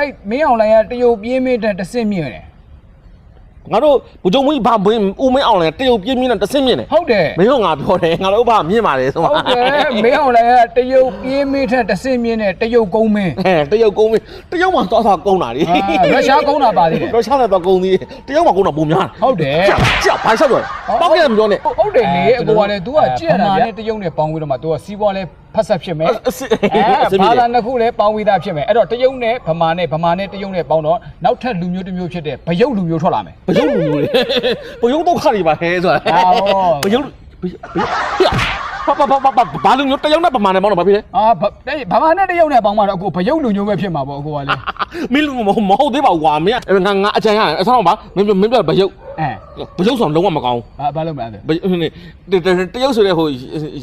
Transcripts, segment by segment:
အဲ့မင်းအောင်လိုင်ကတရုတ်ပြင်းမင်းတဲ့တဆင့်မြင့်တယ် ငါတို့ဘုံကြုံမကြီးဘာဘင်းဦးမင်းအောင်လဲတရုတ်ပြင်းပြင်းနဲ့တဆင့်မြင့်တယ်ဟုတ်တယ်မင်းတို့ငါပြောတယ်ငါတို့ဘာမြင့်ပါလေဆိုဟုတ်တယ်မင်းအောင်လိုင်ကတရုတ်ပြင်းမင်းတဲ့တဆင့်မြင့်တဲ့တရုတ်ကုန်းမင်းအဲတရုတ်ကုန်းမင်းတရုတ်မှာသွားသွားကုန်းတာလေအာရုရှားကုန်းတာပါသေးတယ်ရုရှားလည်းသွားကုန်းသေးတယ်တရုတ်မှာကုန်းတာပုံများဟုတ်တယ်ကြောက်ကြောက်ဘာလျှောက်တော့ပေါက်ကြတယ်မပြောနဲ့ဟုတ်တယ်လေအကိုကလည်း तू ကကြည့်ရတာဗျာတရုတ်နဲ့ပေါင်းပြီးတော့မှ तू ကစီးပွားလဲဖက်ဆက်ဖြစ်မယ်အစစ်အဲအစစ်ဘာမြင့်သာနှစ်ခုလည်းပေါင်းပြီးသားဖြစ်မယ်အဲ့တော့တရုတ်နဲ့ဗမာနဲ့ဗမာနဲ့တရုတ်နဲ့ပေါင်းတော့နောက်ထပ်လူမျိုးတစ်မျိုးဖြစ်တဲ့ဗယုတ်လူမျိုးထွက်လာမယ်ဘယုံလူမျိုးလေဘယုံတော့ခါနေပါဟဲဆိုတာအာဟုတ်ဘယုံဘယုံဘယုံဘာဘာဘာဘာဘာလူမျိုးတယောက်နဲ့ပမာနဲ့ပေါင်းတော့ဘာဖြစ်လဲအာဗတဲ့ဗမာနဲ့တရုတ်နဲ့ပေါင်းမှတော့အကိုဗယုတ်လူမျိုးပဲဖြစ်မှာပေါ့အကိုကလည်းမင်းလူမဟုတ်မဟုတ်သေးပါဘူးကွာမင်းငါငါအကြံရအဆောင်ပါမင်းမင်းပြဘယုံ အဲဘယုံဆိုတော့လုံးဝမကောင်းဘာဘာလုပ်မလဲအဲ့ဒါဘယုံနေတရုတ်ဆိုတဲ့ဟို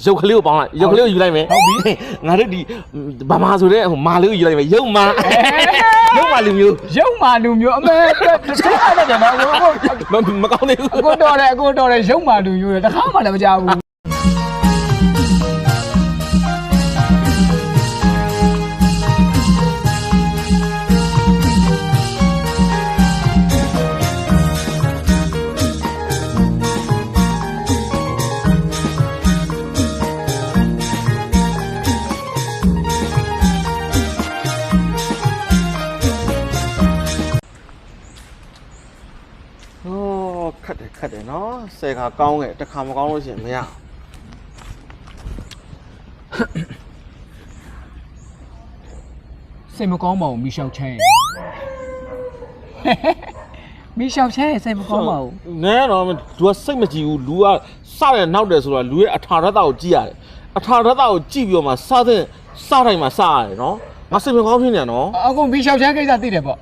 ရုပ်ကလေးကိုပေါင်းလိုက်ရုပ်ကလေးကိုယူလိုက်မယ်ဟုတ်ပြီ ငါတို့ဒီဗမာဆိုတဲ့ဟိုမာလေးကိုယူလိုက်မယ်ရုပ်မာရုပ်မာလူမျိုးရုပ်မာလူမျိုးအမေတစ်ခါတည်းတယ်နော်အကိုမမကောင်းသေးဘူးအကိုတော်တယ်အကိုတော်တယ်ရုပ်မာလူမျိုးတယ်တစ်ခါမှလည်းမကြောက်ဘူး ခက်တယ်ခက်တယ်နော်ဆယ်ခါကောင်းခဲ့တစ်ခါမကောင်းလို့ရှိရင်မရစိတ်မကောင်းပါဘူးမီရှောက်ချမ်းမီရှောက်ချမ်းစိတ်မကောင်းပါဘူးနဲတော့သူကစိတ်မကြည့်ဘူးလူကစတယ်နောက်တယ်ဆိုတော့လူရဲ့အထာရတ္တကိုကြည့်ရတယ်အထာရတ္တကိုကြည့်ပြီးတော့မှစတဲ့စတိုင်းမှာစရတယ်နော်ငါစိတ်မကောင်းဖြစ်နေနော်အကိုမီရှောက်ချမ်းကိစ္စသိတယ်ပေါ့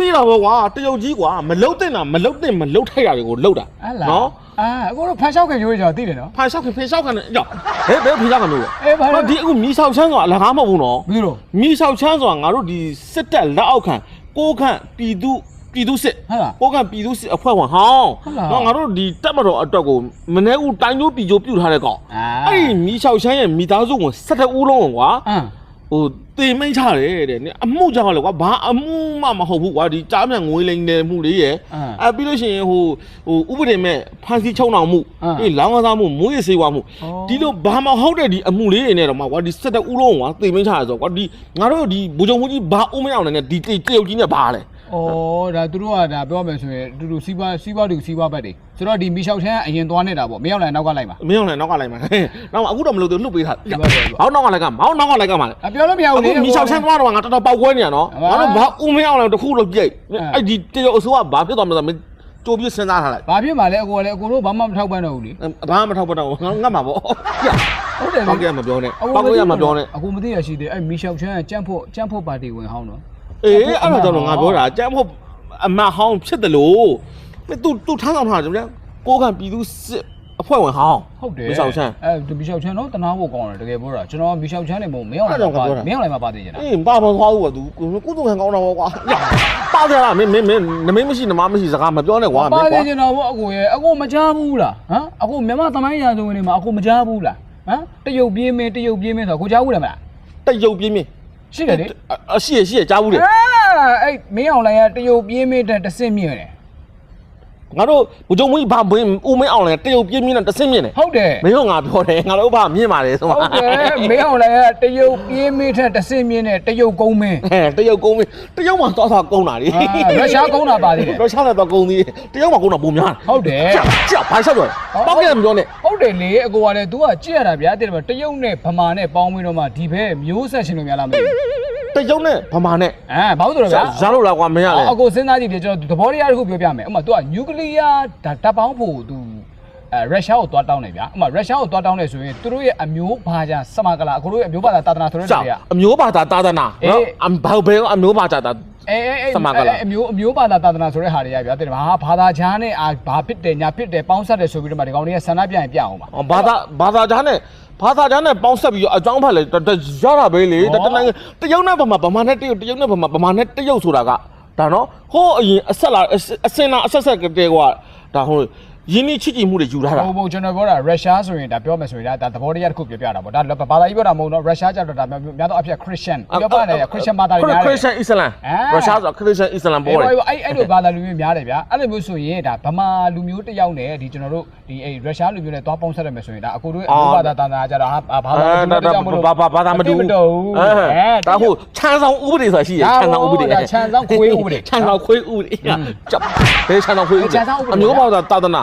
သိတာပေါ့ကွာတရုတ်ကြီးကွာမလုတ်တဲ့တာမလုတ်တဲ့မလုတ်ထိုက်တာတွေကိုလုတ်တာအဲ့လားနော်အာအကိုတို့ဖန်လျှောက်ခင်ရိုးကြောသိတယ်နော်ဖန်လျှောက်ခင်ဖန်လျှောက်ခင်နဲ့ကြောက်ဘယ်ဘယ်ဖန်လျှောက်ခင်လို့အေးဘာလဲဒီအခုမီးဆောက်ချမ်းဆိုတာအလကားမဟုတ်ဘူးနော်ဘယ်လိုမီးဆောက်ချမ်းဆိုတာငါတို့ဒီစစ်တပ်လက်အောက်ခံကိုးခန့်ပြည်သူပြည်သူစစ်ဟုတ်လားကိုးခန့်ပြည်သူစစ်အဖွဲ့ဝင်ဟောင်းဟုတ်လားနော်ငါတို့ဒီတပ်မတော်အတွက်ကိုမနေ့ကတိုင်းကျိုးပြည်ကျိုးပြုတ်ထားတဲ့ကောင်အာအဲ့ဒီမီးဆောက်ချမ်းရဲ့မိသားစုဝင်17ဦးလုံးကွာအမ် ဟိုတေမိတ်ချတယ်တဲ့နင်အမှုကြောင့်လေကွာဘာအမှုမှမဟုတ်ဘူးကွာဒီကြားမြန်ငွေလိမ်တဲ့မှုလေးရယ်အမ်အဲပြီးလို့ရှိရင်ဟိုဟိုဥပဒေမဲ့ဖန်စီချုံအောင်မှုအမ်အေးလောင်းကစားမှုမွေးရစေးွားမှုအော်ဒီလိုဘာမှဟုတ်တဲ့ဒီအမှုလေးတွေနဲ့တော့မှကွာဒီ17ဦးလုံးကွာတေမိတ်ချရဆိုကွာဒီငါတို့ဒီဘူဂျုံမှုကြီးဘာဦးမရအောင်လည်းဒီတရုတ်ကြီးနဲ့ဘာလဲ ဩဒါသူတို့ကဒါပြောမယ်ဆိုရင်တူတူစီးပွားစီးပွားတူစီးပွားဘက်တွေဆိုတော့ဒီမီရှောက်ချမ်းအရင်သွားနေတာပေါ့မရောက်လိုက်နောက်ကလိုက်ပါမင်းအောင်လည်းနောက်ကလိုက်မှာနောက်အခုတော့မလို့သူလှုပ်ပေးထားဒီဘက်ပဲဒီဘက်ဘောင်းနောက်ကလိုက်ကမောင်းနောက်ကလိုက်ကမှာလေအပြောလို့မရအခုဘူးလေမီချောက်ချမ်းသွားတော့ငါတော်တော်ပေါက်ကွဲနေရနော်ဟုတ်ပါငါတို့ဘာဦးမရအောင်လည်းတစ်ခုလို့ကြိတ်အဲအဲ့ဒီတရုတ်အစိုးရဘာဖြစ်သွားမလဲဆိုတော့မင်းကြိုးပြီးစဉ်းစားထားလိုက်ဘာဖြစ်မှာလဲအကိုကလည်းအကိုတို့ဘာမှမထောက်ပံ့တော့ဘူးလေဘာမှမထောက်ပံ့တော့ဘူးငါငတ်မှာပေါ့ဟုတ်တယ်လေပေါက်ကရမပြောနဲ့ပေါက်ကရမပြောနဲ့အကိုမသိရရှိသေးအဲ့မီရှောက်ချမ်းကကြမ်းဖို့ကြမ်းဖို့ပါတီဝင်ဟောင်းတော့ အေးအဲ့ဒါကြောင့်တော့ငါပြောတာကြမ်းမဟုတ်အမတ်ဟောင်းဖြစ်တယ်လို့သူသူထမ်းဆောင်ထားတယ်ဗျာကိုကံပြည်သူစစ်အဖွဲ့ဝင်ဟောင်းဟုတ်တယ်မီရှောက်ချမ်းအဲမီရှောက်ချမ်းတော့တနာဖို့ကောင်းတယ်တကယ်ပြောတာကျွန်တော်မီရှောက်ချမ်းနေမို့မင်းအောင်လည်းပါမင်းအောင်လည်းပါသေးကျင်တာအေးပါပါသွားဘူးကသူကုသိုလ်ခံကောင်းတာပေါ့ကွာပါကြလားမင်းမင်းမင်းနမင်းမရှိနမမရှိစကားမပြောနဲ့ကွာမင်းကွာပါသေးကျင်တော့ဘောအကိုရဲ့အကိုမကြားဘူးလားဟမ်အကိုမြန်မာသမိုင်းရာဇဝင်တွေမှာအကိုမကြားဘူးလားဟမ်တရုတ်ပြင်းမင်းတရုတ်ပြင်းမင်းဆိုတော့ကိုကြားဘူးလားမလားတရုတ်ပြင်းမင်း ရှိတယ်လေ အရှိရရှိရကြားဘူးလေ အာအဲ့မင်းအောင်လိုင်ကတရုတ်ပြင်းမင်းတဲ့တဆင့်မြင့်တယ် ငါတို့ဘုံကြုံမကြီးဘာဘင်းဦးမင်းအောင်လဲတရုတ်ပြင်းပြင်းနဲ့တဆင့်မြင့်တယ်ဟုတ်တယ်မင်းတို့ငါပြောတယ်ငါတို့ဘာမြင့်ပါလေဆိုဟုတ်တယ်မင်းအောင်လိုင်ကတရုတ်ပြင်းမင်းတဲ့တဆင့်မြင့်တဲ့တရုတ်ကုန်းမင်းဟဲ့တရုတ်ကုန်းမင်းတရုတ်မှာသွားသွားကုန်းတာလေအာရုရှားကုန်းတာပါသေးတယ်ရုရှားလည်းသွားကုန်းသေးတယ်တရုတ်မှာကုန်းတာပုံများဟုတ်တယ်ကြောက်ကြောက်ဘာလျှောက်တော့လဲပေါက်ကြတယ်မပြောနဲ့ဟုတ်တယ်လေအကိုကလည်း तू ကကြည့်ရတာဗျာတဲ့တရုတ်နဲ့ဗမာနဲ့ပေါင်းပြီးတော့မှဒီဘက်မျိုးဆက်ရှင်လို့များလားမသိဘူးတရုတ်နဲ့ဗမာနဲ့အဲဘာလို့ဆိုတော့ဗျာရလို့လားကွာမင်းရလေအကိုစဉ်းစားကြည့်တယ်ကျွန်တော်သဘောတရားတစ်ခုပြောပြမယ်ဥပမာ तू ကနျူကလ িয়ার ဓာတ်ပေါင်းဖို့ तू အဲရုရှားကိုသွားတောင်းတယ်ဗျာဥပမာရုရှားကိုသွားတောင်းတယ်ဆိုရင်သူတို့ရဲ့အမျိုးဘာသာစမကလာအကိုတို့ရဲ့အမျိုးဘာသာတာသနာဆိုတဲ့ ကြောက် တွေက အမျိုးဘာသာတာသနာ အေး နော်အဘာဘဲအမျိုးဘာသာတာ အဲအဲအဲ စမကလာ အမျိုးအမျိုးဘာသာတာသနာဆိုတဲ့ဟာတွေကဗျာတဲ့မှာဟာဘာသာချားနဲ့အာဘာဖြစ်တယ်ညာဖြစ်တယ်ပေါင်းဆက်တယ်ဆိုပြီးတော့မှဒီကောင်တွေကဆန္ဒပြရင်ပြအောင်ပါ ဘာသာဘာသာကြားနဲ့ဘာသာကြားနဲ့ပေါင်းဆက်ပြီးတော့အကြောင်းဖတ်လေတတရတာပဲလေတတနိုင်ငံတရုတ်နဲ့ဗမာဗမာနဲ့တရုတ်တရုတ်နဲ့ဗမာဗမာနဲ့တရုတ်ဆိုတာက ဒါနော်ဟိုးအရင်အဆက်လာအစင်လာအဆက်ဆက်ကတည်းကွာဒါဟို ရင်းနှီးချစ်ကြည်မှုတွေယူထားတာဟိုဘုံကျွန်တော်ပြောတာရုရှားဆိုရင်ဒါပြောမယ်ဆိုရင်ဒါဒါသဘောတရားတစ်ခုပြောပြတာပေါ့ဒါဘာသာကြီးပြောတာမဟုတ်တော့ရုရှားကြတော့ဒါများတော့အဖြစ်ခရစ်ယာန်ပြောပြတယ်ခရစ်ယာန်ဘာသာတွေများခရတယ်စ်ယာန်အစ္စလမ်အာရုရှားဆိုတာခရစ်ယာန်အစ္စလမ်ပေါ်တယ်အဲ့အဲ့အဲ့လိုဘာသာလူမျိုးများတယ်ဗျာအဲ့လိုမျိုးဆိုရင်ဒါဗမာလူမျိုးတစ်ယောက်နဲ့ဒီကျွန်တော်တို့ဒီအဲ့ရုရှားလူမျိုးနဲ့တွားပေါင်းဆက်ရမယ်ဆိုရင်ဒါအကိုတို့အမျိုးဘာသာတန်တာကြတော့ဟာဘာသာလူမျိုးတစ်ယောက်မလို့ဘာဘာဘာသာမတူမတူဘူးအဲဒါဟုတ်ချမ်းဆောင်ဥပဒေဆိုတာရှိတယ်ချမ်းဆောင်ဥပဒေဒါချမ်းဆောင်ခွေးဥပဒေချမ်းဆောင်ခွေးဥပဒေကြောက်ဘယ်ချမ်းဆောင်ခွေးဥပဒေချမ်းဆောင်ဥပဒေအမျိုးဘာသာသာသနာ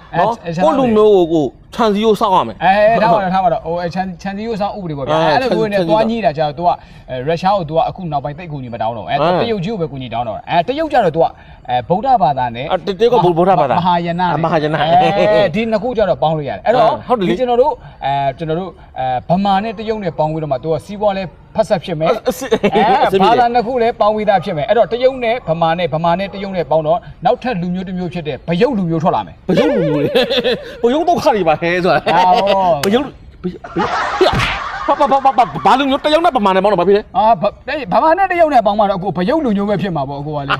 နော် အဲချမ်းဆောင်ဥပဒေ ကိုလူမျိုးကိုခြံစည်းရိုးစောင့်ရမယ် အဲထားပါတော့ထားပါတော့ဟိုချန်ချန်စီယိုဆောင်ဥပဒေပေါ့ဗျာ အဲ အဲ့လိုမျိုးနဲ့ ချန်စီယို သွားညှိတာကြတော့ तू ကရုရှားကို तू ကအခုနောက်ပိုင်းတိတ်ကူညီမတောင်းတော့အဲ အဲ တရုတ်ကြီးကိုပဲကူညီတောင်းတော့အဲတရုတ်ကြတော့ तू ကအဲဗုဒ္ဓဘာသာနဲ့ အဲတတရုတ်ကဗုဒ္ဓဘာသာ မဟာယာန အမဟာယာန အဲဒီနှစ်ခုကြတော့ပေါင်းလို့ရတယ်အဲ့တော့ အဲဟုတ်တယ်လေ ဒီကျွန်တော်တို့အဲကျွန်တော်တို့အဲဗမာနဲ့တရုတ်နဲ့ပေါင်းပြီးတော့မှ तू ကစီးပွားလဲဖက်ဆက်ဖြစ်မယ် အစစ် အဲ အစစ်မြ ဘာ စ်တယ် သာနှစ်ခုလည်းပေါင်းပြီးသားဖြစ်မယ်အဲ့တော့တရုတ်နဲ့ဗမာနဲ့ဗမာနဲ့တရုတ်နဲ့ပေါင်းတော့နောက်ထပ်လူမျိုးတစ်မျိုးဖြစ်တဲ့ဗယုတ်လူမျိုးထွက်လာမယ် ဘယုတ်လူမျိုး တွေဘယုတ်ဒုက္ခတွေပါဟဲဆိုတာအာဟုတ်ဘယုတ်ဘယုတ်ဘယုတ်ဘာဘာဘာဘာဘာလူမျိုးတယောက်နဲ့ပမာနဲ့ပေါင်းတော့ဘာဖြစ်လဲအာဗဗမာနဲ့တရုတ်နဲ့ပေါင်းမှတော့အခုဗယုတ်လူမျိုးပဲဖြစ်မှာပေါ့အခုကလေ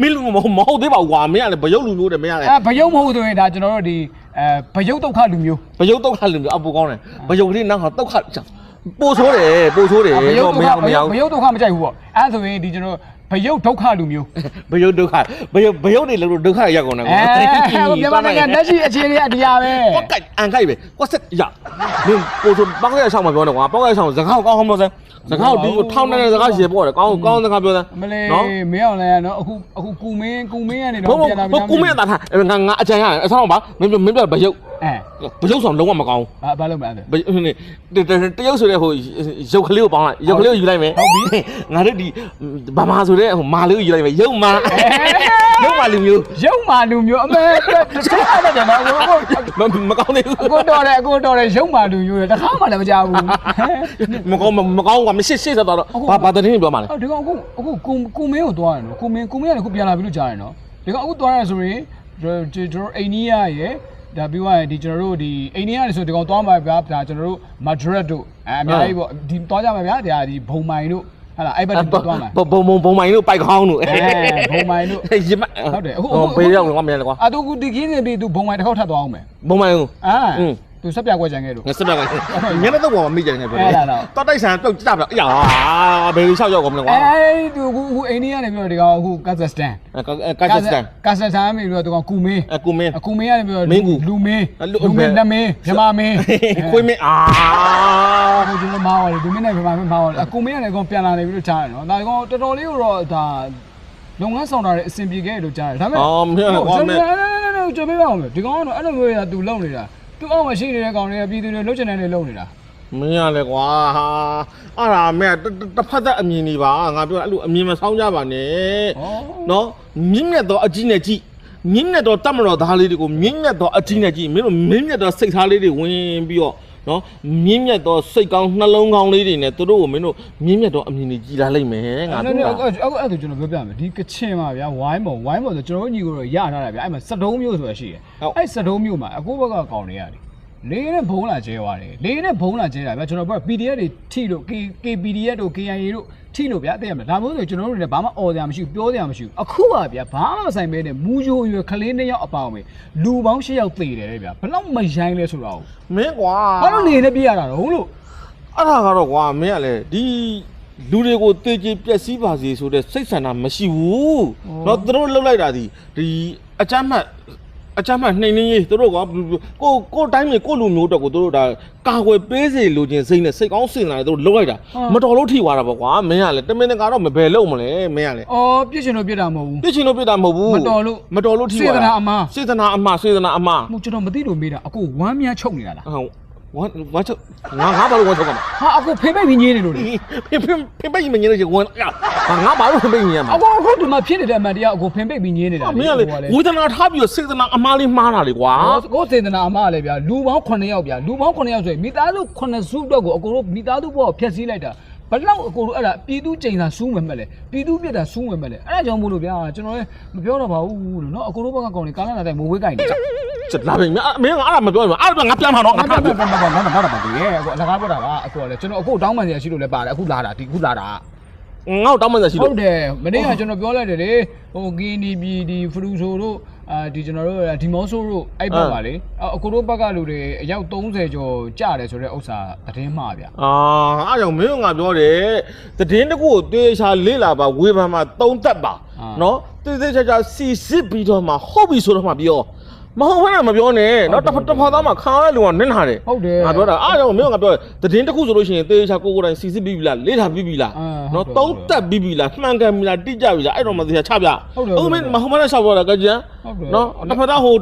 မင်းလူမဟုတ်မဟုတ်သေးပါဘူးကွာမင်းကလည်းဘယုတ်လူမျိုးတယ်မင်းကလည်းအဲဗယုတ်မဟုတ်ဆိုရင်ဒါကျွန်တော်တို့ဒီအဲဗယုတ်ဒုက္ခလူမျိုးဘယုတ်ဒုက္ခလူမျိုးအပူကောင်းတယ်ဘယုတ်ကလေးနောက်ဟာဒုက္ခပို့ဆိုးတယ်ပို့ဆိုးတယ်ဗယုတ်ဒုမက္ရခမရဗယုတ်ဒုက္ခမကြိုက်ဘူးပေါ့အဲဆိုရင်ဒီကျွန်တော် ဗယုတ်ဒုက္ခလူမျိုးဘယုတ်ဒုက္ခဘယုတ်ဘယုတ်တွေလည်းဒုက္ခရောက်ကုန်တယ်အဲမြန်မာနိုင်ငံလက်ရှိအခြေအနေအတရားပဲကွက်ကိုက်အန်ကိုက်ပဲကွက်ဆက်ရမင်းပို့ဆိုပေါက်ရဆောင်မပြောနဲ့ကွာပေါက်ရဆောင်စကားကောင်းကောင်းပြောစမ်းစကားဒီထောင်းနေတဲ့စကားရေပေါ့တယ်ကောင်းကောင်းစကားပြောစမ်းမလေးနော်မင်းအောင်လည်းနော်အခုအခုကူမင်းကူမင်းကနေဘုံတော့ပြန်လာဘုံကိုမင်းတာထားငါငါအကြံရတယ်အဆောင်ပါမင်းမင်းပြဘယုတ် အဲဘယုတ်ဆောင်လုံးဝမကောင်းဘာဘာလုပ်မလဲအဲ့ဒါဘယုတ်နေတရုတ်ဆိုတဲ့ဟိုရုပ်ကလေးကိုပေါင်းလိုက်ရုပ်ကလေးကိုယူလိုက်မယ်ဟုတ်ပြီငါတို့ဒီဗမာဆိုတဲ့ဟိုမာလေးကိုယူလိုက်မယ်ရုပ်မာရုပ်မာလူမျိုးရုပ်မာလူမျိုးအမေတခါမှတယ်နော်အခုမမကောင်းသေးဘူးအခုတော့တယ်အခုတော့တယ်ရုပ်မာလူမျိုးတခါမှလည်းမကြောက်ဘူးမကောင်းမကောင်းကွာမရှိရှိဆက်သွားတော့ဘာဘာတည်းပြောမှလဲအော်ဒီကောင်အခုအခုကူကူမင်းကိုသွားရနော်ကူမင်းကူမင်းကလည်းအခုပြန်လာပြီလို့ကြားရနော်ဒီကောင်အခုသွားရဆိုရင်ကျွန်တော်အိန္ဒိယရဲ့ ဒါပြီးသွားရင်ဒီကျွန်တော်တို့ဒီအိန္ဒိယနေဆိုဒီကောင်သွားမှာဗျာဒါကျွန်တော်တို့မဒရစ်တို့အဲအများကြီးပေါ့ဒီသွားကြမှာဗျာဒါဒီဘုံမိုင်တို့ဟာလားအဲ့ဘက်တို့သွားမှာဘုံဘုံဘုံမိုင်တို့ပိုက်ခေါင်းတို့အဲဘုံမိုင်တို့ရမဟုတ်တယ်အခုအခုဘေးရောက်ကွာမြန်ကွာအာသူကဒီခင်းနေပြီသူဘုံမိုင်တစ်ခေါက်ထပ်သွားအောင်မယ်ဘုံမိုင်ကိုအာอืม သူဆက်ပြကွက်ကြံခဲ့လို့ငါစက်ပြကညနေတော့မမိကြနေပဲအဲ့ဒါတော့တော့တိုက်ဆန်ပြုတ်ကြပြအရာဘယ်လိုလျှောက်ရောက်ကုန်မလဲကွာအဲသူအခုအခုအိန္ဒိယနေပြီးတော့ဒီကောင်အခုကာဇက်စတန်ကာဇက်စတန်ကာဇက်စတန်နေပြီးတော့ဒီကောင်ကူမင်းအကူမင်းအကူမင်းကနေပြီးတော့မင်းကူလူမင်းအဲ့လူလူမင်းနမင်းမြမမင်းခွေးမင်းအာဟိုဒီမှာဟောလေလူမင်းနဲ့မြမမင်းမှာဟောလေအကူမင်းကနေကောင်ပြန်လာနေပြီးတော့ကြားရနော်ဒါကောင်တော်တော်လေးတော့ဒါလုပ်ငန်းဆောင်တာတွေအဆင်ပြေခဲ့လို့ကြားတယ်ဒါပေမဲ့အော်မင်းကွာမင်းကျွန်တော်ပြောပြအောင်မယ်ဒီကောင်ကတော့အဲ့လိုမျိုးရသူလုံနေတာ သူအောက်မှာရှိနေတဲ့ကောင်တွေကပြည်သူတွေလှုပ်ချင်တဲ့တွေလုံနေတာမင်းရလေကွာဟာအဲ့ဒါမဲတစ်ဖက်သက်အမြင်နေပါငါပြောအဲ့လိုအမြင်မဆောင်ကြပါနဲ့ဩနော်မြင့်မြတ်သောအကြီးနဲ့ကြည့်မြင့်မြတ်သောတတ်မတော်သားလေးတွေကိုမြင့်မြတ်သောအကြီးနဲ့ကြည့်မင်းတို့မြင့်မြတ်သောစိတ်ထားလေးတွေဝင်ပြီးတော့ နော်မြင့်မြတ်သောစိတ်ကောင်းနှလုံးကောင်းလေးတွေနဲ့သူတို့ကိုမင်းတို့မြင့်မြတ်သောအမြင်တွေကြည်လာလိမ့်မယ်ငါအဲ့တို့ကဒါအဲ့အဲ့အဲ့ဒါကျွန်တော်ပြောပြမယ်ဒီကချင်ပါဗျာဝိုင်းပေါ်ဝိုင်းပေါ်ဆိုကျွန်တော်တို့ညီကိုတော့ရထားတာဗျာအဲ့မှာစတုံးမျိုးဆိုတာရှိတယ်အဲ့စတုံးမျိုးမှာအခုဘက်ကကောင်းနေရတယ်လေးနဲ့ဘုံလာကျဲသွားတယ်လေးနဲ့ဘုံလာကျဲတာဗျာကျွန်တော်ပြော PDF တွေထိလို့ KPDF တို့ KIA တို့ ထိလို့ဗျာအဲ့ရမလားဒါမျိုးဆိုကျွန်တော်တို့လည်းဘာမှအော်စရာမရှိဘူးပြောစရာမရှိဘူးအခုပါဗျာဘာမှမဆိုင်ပဲနဲ့မူဂျိုရွယ်ကလေးနှစ်ယောက်အပေါင်းပဲလူပေါင်း၈ယောက်သေတယ်လေဗျာဘလောက်မရိုင်းလဲဆိုတော့မင်းကွာဘာလို့နေနေပြရတာတော့လို့အဲ့ဒါကတော့ကွာမင်းကလေဒီလူတွေကိုတေချေပျက်စီးပါစေဆိုတဲ့စိတ်ဆန္ဒမရှိဘူး။တော့သူတို့လှုပ်လိုက်တာဒီဒီအကြမ်းမှ အကြမ်းမှတ်နှိမ်နှင်းရေးသူတို့ကကိုကိုတိုင်းမြေကိုလူမျိုးတော့ကိုသူတို့ဒါကာကွယ်ပေးစေလိုချင်စိတ်နဲ့စိတ်ကောင်းစင်လာတယ်သူတို့လှုပ်လိုက်တာမတော်လို့ထိသွားတာပေါ့ကွာမင်းကလေတမင်တကာတော့မဘယ်လုံးမလဲမင်းကလေအော်ပြစ်ရှင်တို့ပြစ်တာမဟုတ်ဘူးပြစ်ချင်လို့ပြစ်တာမဟုတ်ဘူးမတော်လို့မတော်လို့ထိသွားစေတနာအမှားစေတနာအမှားစေတနာအမှားမဟုတ်ကျွန်တော်မသိလို့မေးတာအခုဝမ်းမြချုပ်နေတာလားဟုတ် ဝမ်းဝမ်းချုပ်ငါငါဘာလို့ဝမ်းချုပ်ကမှာဟာအခုဖိပိတ်ပြီးညင်းနေလို့လေဖင်ဖင်ဖင်ပိတ်မနေလို့ဝင်ငါငါဘာလို့ဖင်ပိတ်နေရမှာအခုအခုဒီမှာဖြစ်နေတဲ့အမှန်တရားအခုဖိပိတ်ပြီးညင်းနေတာမင်းကလေဝေဒနာထားပြီးတော့စေတနာအမားလေးမှားတာလေကွာကိုစေတနာအမလည်းဗျာလူပေါင်း9ယောက်ဗျာလူပေါင်း9ယောက်ဆိုရင်မိသားစု9စုတော့ကိုအကိုတို့မိသားစုဘောဖျက်ဆီးလိုက်တာ ဘလောက်အကိုတို့အဲ့ဒါပြည်သူချိန်သာစူးမယ်မဲ့လေပြည်သူပြစ်တာစူးမယ်မဲ့လေအဲ့ဒါကြောင့်မို့လို့ဗျာကျွန်တော်လည်းမပြောတော့ပါဘူးလို့နော်အကိုတို့ဘက်ကကောင်လေကာလနာတိုင်းမိုးဝေးကြိုင်နေကြချက်လာပြီမင်းမင်းကအဲ့ဒါမပြောဘူးအဲ့ဒါငါပြန်မှာတော့ငါငါထားပြပြီတ်ပြတ်ပြတ်ပြတ်ငါတော့ပါဘူးရဲ့အခုအလကားပြောတာပါအခုကလည်းကျွန်တော်အခုတောင်းပန်စရာရှိလို့လည်းပါတယ်အခုလာတာဒီအခုလာတာငါ့တောင်းမှန်းစရှိဟုလို့တ်တယ်မနေ့ကကျွန်တော်ပြောလိုက်တယ်လေဟိုကင်းဒီပြည်ဒီဖရူဆိုတို့ဟ အာဒီကျွန်တော်တို့ဒီမော့ဆိုတို့အဲ့ဘက်ပါလေအကိုတို့ဘက်ကလူတွေအယောက်30ကျော်ကြတယ်ဆိုတဲ့ဥစ္စာသတင်းမှားဗျအာအားကြောင့်မင်းကငါပြောတယ်သတင်းတစ်ခုကိုတေးချာလေးလာပါဝေဖန်မှာသုံးသက်ပါနော်တေးသေးချာချာစီစစ်ပြီးတော့မှဟုတ်ပြီဆိုတော့မှပြော မဟုတ်ဘဲနဲ့မပြောနဲ့နော်တစ်ဖက်တစ်ဖက်သားမှခံရတဲ့လူကနင်းလာတယ်ဟုတ်တယ်ငါပြောတာအားကြောင့်မင်းကငါပြောတယ်သတင်းတစ်ခုဆိုလို့ရှိရင်တေးချာကိုကိုယ်တိုင်စီစစ်ပြီးပြီလားလေးထားပြီးပြီလားအာနော်ဟုတ်တယ်သုံးသက်ပြီးပြီလားမှန်ကန်ပြီလားတိကျပြီလားအဲ့တော့မှသေချာချပြဟုတ်တယ်အခုမင်းမဟုတ်ဘဲနဲ့ရှောက်ပြောတာကကြမ်းဟုတ်တယ်နော်တစ်ဖက်သားဟို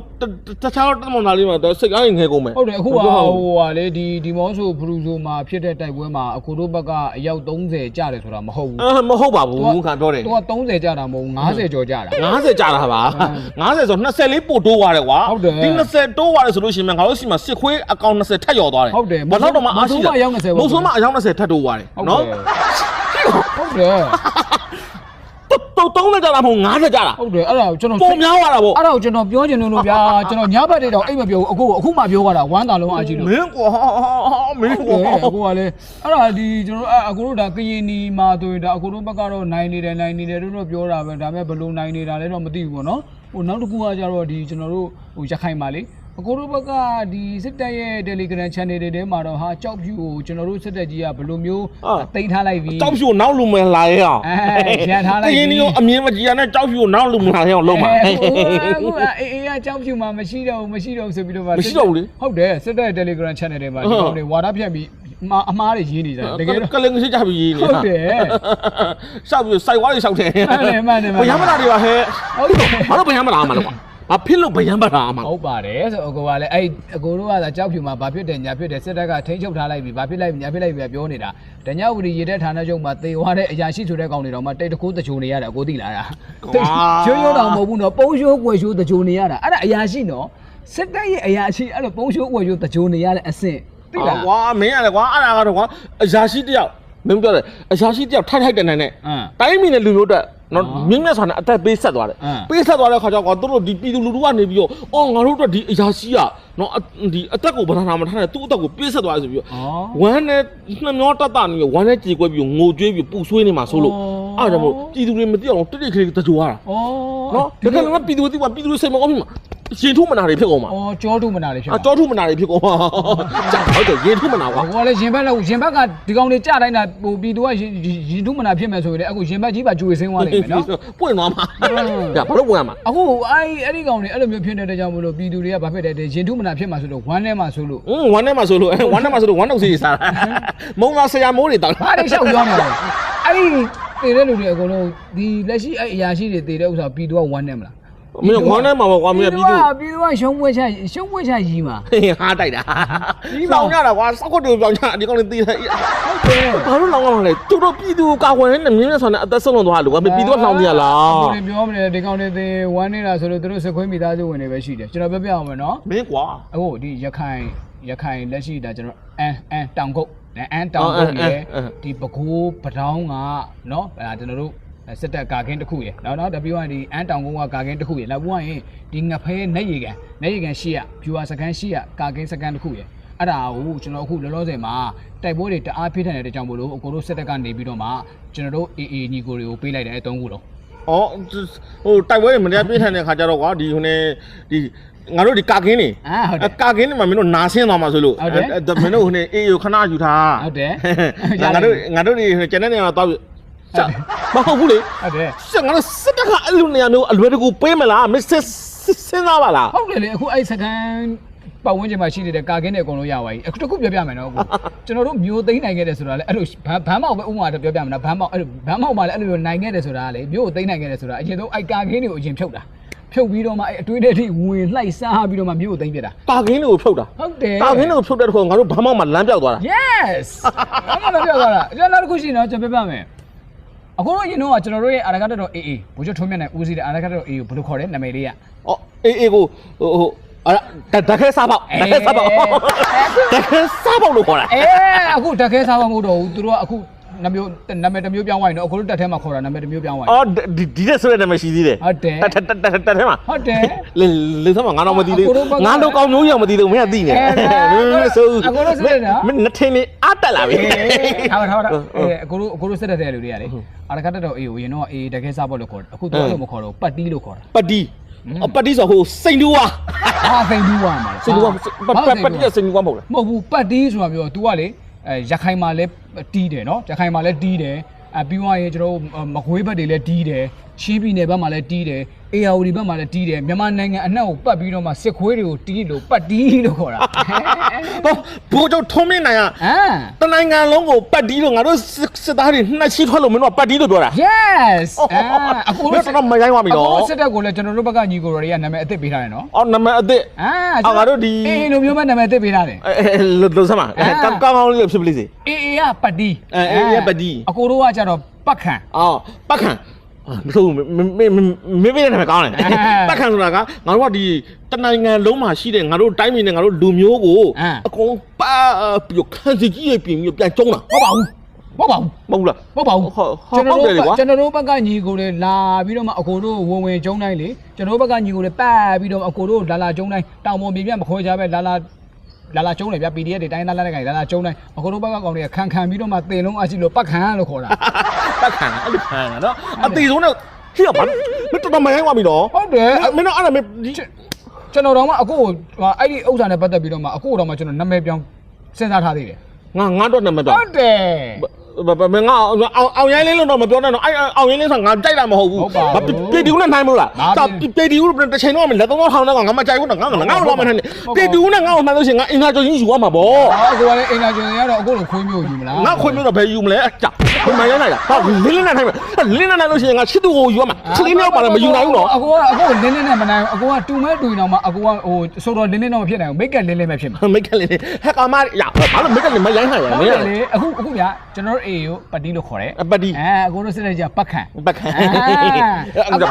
တခြားတမန်သားလေးမှာတော့စိတ်အားငယ်ကုန်မယ်ဟုတ်တယ်အခုကမဟိုပြောဘူးဟာလေဒီဒီမော့ဆိုဘရူဆိုမှာဖြစ်တဲ့တိုက်ပွဲမှာအကိုတို့ဘက်ကအယောက်30ကြတယ်ဆိုတာမဟုတ်ဘူးအဲမဟုတ်ပါဘူးခါပြောတယ်သူက30ကြတာမဟုတ်ဘူး90ကျော်ကြတာ90ကြာတာပါ90ဆို24ပို့တိုးသွားတယ်ကွာဟုတ်တယ်ဒီ20တိုးသွားတယ်ဆိုလို့ရှိရင်ငါတို့ရှိမှာစစ်ခွေးအကောင်20ထက်ရော်သွားတယ်ဟုတ်တယ်ဘာလို့တော့မှအားရှိမုံဆုံးမအယောက်20ပေါ့မုံဆုံးမအယောက်20ထက်တိုးသွားတယ်ဟုတ်နော်တယ်ဟုတ်တယ်တော့တုံးနဲ့ကြာတာမဟုတ်90ကြာတာဟုတ်တယ်အဲ့ဒါကိုကျွန်တော်ပုံများသွားတာပေါ့အဲ့ဒါကိုကျွန်တော်ပြောချင်လို့လို့ဗျာကျွန်တော်ညဘက်တွေတော့အိတ်မပြောဘူးအခုအခုမှပြောရတာဝမ်းတာလုံးအားကြီးလို့မင်းကွာမင်းဟုတ်ကွာတယ်အခုကလည်းအဲ့ဒါဒီကျွန်တော်အအကိုတို့ဒါကရင်နီမှာဆိုရင်ဒါအကိုတို့ဘက်ကတော့နိုင်နေတယ်နိုင်နေတယ်တို့တော့ပြောတာပဲဒါပေမဲ့ဘယ်လိုနိုင်နေတာလဲတော့မသိဘူးပေါ့နော် ဟိုနောက်တစ်ခုကကြတော့ဒီကျွန်တော်တို့ဟိုရခိုင်မှာလေအကိုတို့ဘက်ကဒီစစ်တပ်ရဲ့ Telegram channel တွေထဲမှာတော့ဟာကြောက်ဖြူကိုကျွန်တော်တို့စစ်တပ်ကြီးကဘယ်လိုမျိုးတိတ်ထားလိုက်ပြီကြောက်ဖြူနောက်လူမလာရအောင်အဲရန်ထားလိုက်ပြီတင်းကြီးကိုအမြင်မကြည့်ရနဲ့ကြောက်ဖြူကိုနောက်လူမလာရအောင်လုံးပါအဲဟိုအခုကအေးအေးကကြောက်ဖြူမှာမရှိတော့ဘူးမရှိတော့ဘူးဆိုပြီးတော့မှမရှိတော့ဘူးလေဟုတ်တယ်စစ်တပ်ရဲ့ Telegram channel တွေမှာဒီကောင်တွေဝါဒဖြန့်ပြီးအ မှားအမှားတွေရင်းနေကြတယ်တကယ်တော့ကလင်ရှိကြပြီနေဟုတ်တယ်ရှောက်ပြီးစိုက်ဝါးတွေရှောက်တယ်မှန်တယ်မှန်တယ်မှန်တယ်ဘယမ်းမလာတွေပါဟဲ့ဟုတ်တယ်ဘာလို့ဘယမ်းမလာမှာလဲကွာဘာဖြစ်လို့ဘယမ်းမလာမှာဟုတ်ပါတယ်ဆိုအကိုကလည်းအဲ့အကိုတို့ကသာကြောက်ဖြူမှာဘာဖြစ်တယ်ညာဖြစ်တယ်စစ်တပ်ကထိန်းချုပ်ထားလိုက်ပြီဘာဖြစ်လိုက်ညာဖြစ်လိုက်ပြီပြောနေတာတညဝတီရေတဲ့ဌာနချုပ်မှာသေသွားတဲ့အရာရှိဆိုတဲ့ကောင်တွေတော့မှတိတ်တကူးတချိုနေရတယ်အကိုသိလားရိုးရိုးတော့မဟုတ်ဘူးနော်ပုံရှိုးကွယ်ရှိုးတချိုနေရတာအဲ့ဒါအရာရှိနော်စစ်တပ်ရဲ့အရာရှိအဲ့လိုပုံရှိုးကွယ်ရှိုးတချိုနေရတဲ့အဆင့် သိလားကွာမင်းရတယ်ကွာအဲ့ဒါကတော့ကွာအရာရှိတယောက်မင်းပြောတယ်အရာရှိတယောက်ထိုက်ထိုက်တန်တန်နဲ့အင်းတိုင်းပြည်နဲ့လူမျိုးတက်နော်အော်မြင်းမြတ်စွာနဲ့အသက်ပေးဆက်သွားတယ်အင်းပေးဆက်သွားတဲ့ခါကျတော့ကွာတို့တို့ဒီပြည်သူလူထုကနေပြီးတော့အော်ငါတို့တို့ဒီအရာရှိကနော်အဒီအသက်ကိုဗနာနာမထားနဲ့သူ့အသက်ကိုပေးဆက်သွားတယ်ဆိုပြီးတော့ဩဝမ်းနဲ့နှမျောတတ်တာနေဝမ်းနဲ့ကြေကွဲပြီးငိုကြွေးပြီးပူဆွေးနေမှာဆိုလို့အော်အဲ့ဒါကြောင့်မို့ပြည်သူတွေမသိအောင်တိတိခလေးတကြွားတာဩနော်တကယ်လို့ပြည်သူတွေသိပါပြည်သူတွေစိတ်မကောင်းဖြစ်မှာ ရင်ထုမနာတွေဖြစ်ကုန်မှာဩကြောထုမနာလေးဖြစ်အမှာကြောထုမနာတွေဖြစ်ကုန်မှာကြာဟုတ်တယ်ရင်ထုမနာကွာဟိုကလည်းရင်ဘက်လောက်ရင်ဘက်ကဒီကောင်တွေကြတိုင်းတာဟိုပြည်သူကရင်ရင်ထုမနာဖြစ်မယ်ဆိုရင်လည်းအခုရင်ဘက်ကြီးပါကျွေစင်းသွားလိမ့်မယ်နော်ပွင့်သွားမှာဟုတ်ကြာဘာလို့ပွင့်ရမှာအခုအဲ့အဲ့ဒီကောင်တွေအဲ့လိုမျိုးဖြစ်နေတဲ့ကြောင့်မလို့ပြည်သူတွေကဘာဖြစ်တယ်တဲ့ရင်ထုမနာဖြစ်မှာဆိုလို့ဝမ်းထဲမှာဆိုလို့อืมဝမ်းထဲမှာဆိုလို့ဝမ်းထဲမှာဆိုလို့ဝမ်းတော့စီစားတာမုံလာဆရာမိုးတွေတောင်းဘာတွေလျှောက်ပြောနေလဲအဲ့ဒီတည်တဲ့လူတွေအကုန်လုံးဒီလက်ရှိအဲ့အရာရှိတွေတည်တဲ့ဥစ္စာပြည်သူကဝမ်းနေမလား မင်းဝမ်းထဲမှာပေါ့ကွာမင်းပြည်သူကပြည်သူကရှုံးပွဲချရှုံးပွဲချရီးမှာဟာတိုက်တာလောင်ရတာကွာစောက်ခွတ်တွေပြောင်းချဒီကောင်တွေတီးတယ်ဟုတ်တယ်ဘာလို့လောင်ရမှာလဲကျတို့ပြည်သူကာကွယ်နေတဲ့မြင်းနဲ့ဆောင်းနဲ့အသက်ဆုံးလုံးသွားလို့ကွာပြည်သူကလောင်နေရလားသူတွေပြောမတယ်ဒီကောင်တွေသေဝမ်းနေတာဆိုလို့သူတို့စခွေးမိသားစုဝင်တွေပဲရှိတယ်ကျွန်တော်ပြောပြအောင်မယ်နော်မင်းကွာအခုဒီရခိုင်ရခိုင်လက်ရှိဒါကျွန်တော်အန်အန်တောင်ကုတ်အန်တောင်ကုတ်ရယ်ဒီပကိုးပတောင်းကနော်အဲကျွန်တော်တို့ စစ်တပ်ကာကင်းတစ်ခုရယ်နော်နော်တပြီးတော့ဒီအန်တောင်ကုန်းကကာကင်းတစ်ခုရယ်နောက်ပြီးရင်ဒီငဖဲနေရီကန်နေရီကန်ရှိရဖြူဟာစကန်ရှိရကာကင်းစကန်တစ်ခုရယ်အဲ့ဒါကိုကျွန်တော်အခုလောလောဆယ်မှာတိုက်ပွဲတွေတအားဖိထန်တဲ့ကြောင့်မို့လို့အကိုတို့စစ်တပ်ကနေပြီးတော့မှကျွန်တော်တို့ AA ညီကိုတွေကိုပေးလိုက်တယ်အသုံးခုလုံးဩဟိုတိုက်ပွဲတွေမတရားပြင်းထန်တဲ့ခါကျတော့ကွာဒီဟိုနေဒီငါတို့ဒီကာကင်းနေအာဟုတ်တယ်ကာကင်းနေမှာမင်းတို့နာဆင်းသွားမှာဆိုလို့ဟုတ်တယ်မင်းတို့ဟိုနေအေးကိုခဏယူထားဟုတ်တယ်ငါတို့ငါတို့ဒီကျန်တဲ့နေရာတော့ချ က်မဟုတ်ဘူးလေဟုတ်တယ်ဆက်ငါတို့စစ်တပ်ကအဲ့လိုနေရာမျိုးအလွယ်တကူပေးမလားမစ်စစ်စဉ်းစားပါလားဟုတ်တယ်လေအခုအဲ့စကန်ပတ်ဝန်းကျင်မှာရှိနေတဲ့ကာကင်းတွေအကုန်လုံးရပါပြီအခုတစ်ခုပြောပြမယ်နော်အခုကျွန်တော်တို့မျိုးသိမ်းနိုင်ခဲ့တယ်ဆိုတာလေအဲ့လိုဘန်းဘန်းမောက်ပဲဥပမာတော့ပြောပြမယ်နော်ဘန်းမောက်အဲ့လိုဘန်းမောက်မှာလည်းအဲ့လိုမျိုးနိုင်ခဲ့တယ်ဆိုတာလေမျိုးကိုသိမ်းနိုင်ခဲ့တယ်ဆိုတာအရင်ဆုံးအဲ့ကာကင်းတွေကိုအရင်ဖြုတ်တာဖြုတ်ပြီးတော့မှအဲ့အတွေးတွေထိဝင်လှိုက်စားပြီးတော့မှမျိုးကိုသိမ်းပြတာကာကင်းတွေကိုဖြုတ်တာဟုတ်တယ်ကာကင်းတွေကိုဖြုတ်တဲ့တော့ငါတို့ဘာမှမလမ်းပြောက်သွားတာ yes ဘာမှမပြောတာကျွန်တော်နောက်တစ်ခုရှိနော်ကျွန်တော်ပြောပြမယ် အခုတော့အရင်တော့ကျွန်တော်တို့ရဲ့အာရကတက်တော့ AA ဘိုးချုပ်ထုံးမြတ်နဲ့ဦးစီးတဲ့အာရကတက်တော့ AA ကိုဘယ်လိုခေါ်လဲနာမည်လေးကဩအေးအေးကိုဟိုဟိုအဲ့ဒါတခဲစားပေါက်တခဲစားပေါက်တခဲစားပေါက်လို့ခေါ်တာအဲအခုတက်ခဲစားမမို့တော့ဘူးသူတို့ကအခု နာမည်နာမည်တစ်မျိုးပြောင်းသွားရင်တော့အခုတို့တက်ထဲမှာခေါ်တာနာမည်တစ်မျိုးပြောင်းသွားရင်အော်ဒီဒီတဲ့ဆိုတဲ့နာမည်ရှိသေးတယ်ဟုတ်တယ်တက်တက်တက်တက်ထဲမှာဟုတ်တယ်လေလေသမားငါတော့မသိသေးအကိုတို့ဘူးဘက်ကငါတို့ကောင်းမျိုးရောမသိသေးဘူးမင်းကသိနေအဲဒါမင်းမဆိုအကိုတို့စစ်တယ်နော်မင်းနှစ်ထင်းလေးအတက်လာပြီထားပါထားပါထားဟုတ်အဲအကိုတို့အကိုတို့စစ်တဲ့လူတွေကလေအာရကတက်တော့အေးကိုရင်တော့အေးတကယ်စားဖို့လို့ခေါ်တယ်အခုသူအဲ့လိုမခေါ်တော့ပတ်တီးလို့ခေါ်တာပတီအပတ်တီးဆိုဟိုစိန်တူဝါဟာစိန်တူးဝါမှာစိန်တူဝါပတ်ပတ်တီးကစိန်တူဝါမဟုတ်လားမဟုတ်ဘူးပတ်တီးဆိုတာပြော तू ကလေ အဲရခိုင်မှာလည်းတီးတယ်နော်ရခိုင်မှာလည်းတီးတယ်အပြီးသွားရင်ကျွန်တော်တို့မကွေးဘက်တွေလည်းတီးတယ် ချင်းပြည်နယ်ဘက်မှာလည်းတီးတယ်အေယာဝတီဘက်မှာလည်းတီးတယ်မြန်မာနိုင်ငံအနှံ့ကိုပတ်ပြီးတော့မှစစ်ခွေးတွေကိုတီးလို့ပတ်တီးလို့ခေါ်တာဟောဘိုးကျော်ထုံးမင်းနိုင်ကဟမ်တနိုင်ငံလုံးကိုပတ်တီးလို့ငါတို့စစ်သားတွေနှက်ချီထွက်လို့မင်းတို့ကပတ်တီးလို့ပြောတာ yes အာအခုဘယ်တော့မရိုင်းသွားပြီနော်အခုစစ်တပ်ကိုလည်းကျွန်တော်တို့ဘက်ကညီကိုတွေကနာမည်အသစ်ပေးထားတယ်နော်အော်နံပါတ်အသစ်အာအော်ငါတို့ဒီအေးလိုမျိုးပဲနာမည်အသစ်ပေးထားတယ်အဲအဲလို့စမ်းပါကောင်းကောင်းလေးဖြစ်ပလိစေအေးအေးကပတ်တီးအဲအေးကပတ်တီးအကိုတို့ကကြတော့ပတ်ခံအော်ပတ်ခံ မဟုတ်မမေမေမေနဲ့ကောင်းတယ်ပတ်ခံဆိုတာကငါတို့ကဒီတနိုင်ငံလုံးမှာရှိတဲ့ငါတို့တိုင်းပြည်နဲ့ငါတို့လူမျိုးကိုအကုန်ပတ်ပြီးခန်းစီကြီးပြင်ပြီးပြန်ကျုံးတာဟုတ်ပါဘူးဟုတ်ပါဘူးမဟုတ်လားဟုတ်ပါဘူးဟုတ်ကျွန်တော်ဟုတ်တယ်လေတို့ကွာကျွန်တော်တို့ဘက်ကညီကိုတွေလာပြီးတော့မှအကိုတို့ဝင်ဝင်ကျုံတိုင်းလေကျွန်တော်တို့ဘက်ကညီကိုတွေပတ်ပြီးတော့အကိုတို့လာလာကျုံတိုင်းတောင်ပေါ်မြေပြမခွဲကြပဲလာလာ လာလာကျုံတယ်ဗျ PDF တွေတိုင်းလာလာတဲ့ကောင်လာလာကျုံတိုင်းအကိုတို့ဘက်ကကောင်တွေကခံခံပြီးတော့မှတင်လုံးအရှိလို့ပတ်ခံလို့ခေါ်တာပတ်ခံအဲ့လိုခံတာနော်အတီဆုံးနဲ့ဟိရပါမတော်တော်မရိုင်းသွားပြီနော်ဟုတ်တယ်မင်းတို့အဲ့ဒါမင်းဒီကျွန်တော်တော့မှအကိုကိုအဲ့ဒီဥစ္စာနဲ့ပတ်သက်ပြီးတော့မှအကိုတော့မှကျွန်တော်နာမည်ပြောင်းစဉ်းစားထားသေးတယ်ငါငါတော့နာမည်တော့ဟုတ်တယ်ဘာဘာ မငါအောင်အောင်ရိုင်းလေးလို့တော့မပြောနဲ့တော့အဲ့အောင်ရိုင်းလေးဆိုငါကြိုက်တာမဟုတ်ဘူးပြေတီဦးနဲ့နိုင်မလားဒါပြေတီဦးတစ်ချိန်တော့လက်သုံးထောင်တော့ငါမကြိုက်ဘူးနော်ငါငါငါတော့မနိုင်ပြေတီဦးနဲ့ငါ့ကိုမှန်လို့ရှိရင်ငါအင်္ဂါကျော်ချင်းယူရမှာပေါ့အော်အကိုကလည်းအင်တာဂျွန်ရတော့အကိုလိုခွေးမျိုးယူမလားငါခွင့်မျိုးတော့ဘယ်ယူမလဲအကြဘယ်မှရနိုင်လားဟာလင်းလင်းနဲ့နိုင်မယ်လင်းနဲ့နိုင်လို့ရှိရင်ငါချစ်သူကိုယူရမှာချစ်လေးမျိုးပါလည်းမယူနိုင်ဘူးနော်အကိုကအကိုလင်းလင်းနဲ့မနိုင်ဘူးအကိုကတူမဲတူရင်တော့မှအကိုကဟိုဆိုတော့လင်းလင်းတော့မဖြစ်နိုင်ဘူးမိတ်ကလင်းလင်းပဲဖြစ်မှာမိတ်ကလေးဟဲ့ကောင်မရဘာလို့မိတ်ကလေးမရိုင်းနိုင်ရဟုတ်လဲတယ်လေအခုအခုဗျာကျွန်တော်တို့အေကိုပတ်တီးလို့ခေါ်တယ်အပတ်ဒီအဲအကိုတို့စစ်တဲ့ကြပတ်ခံပတ်ခံ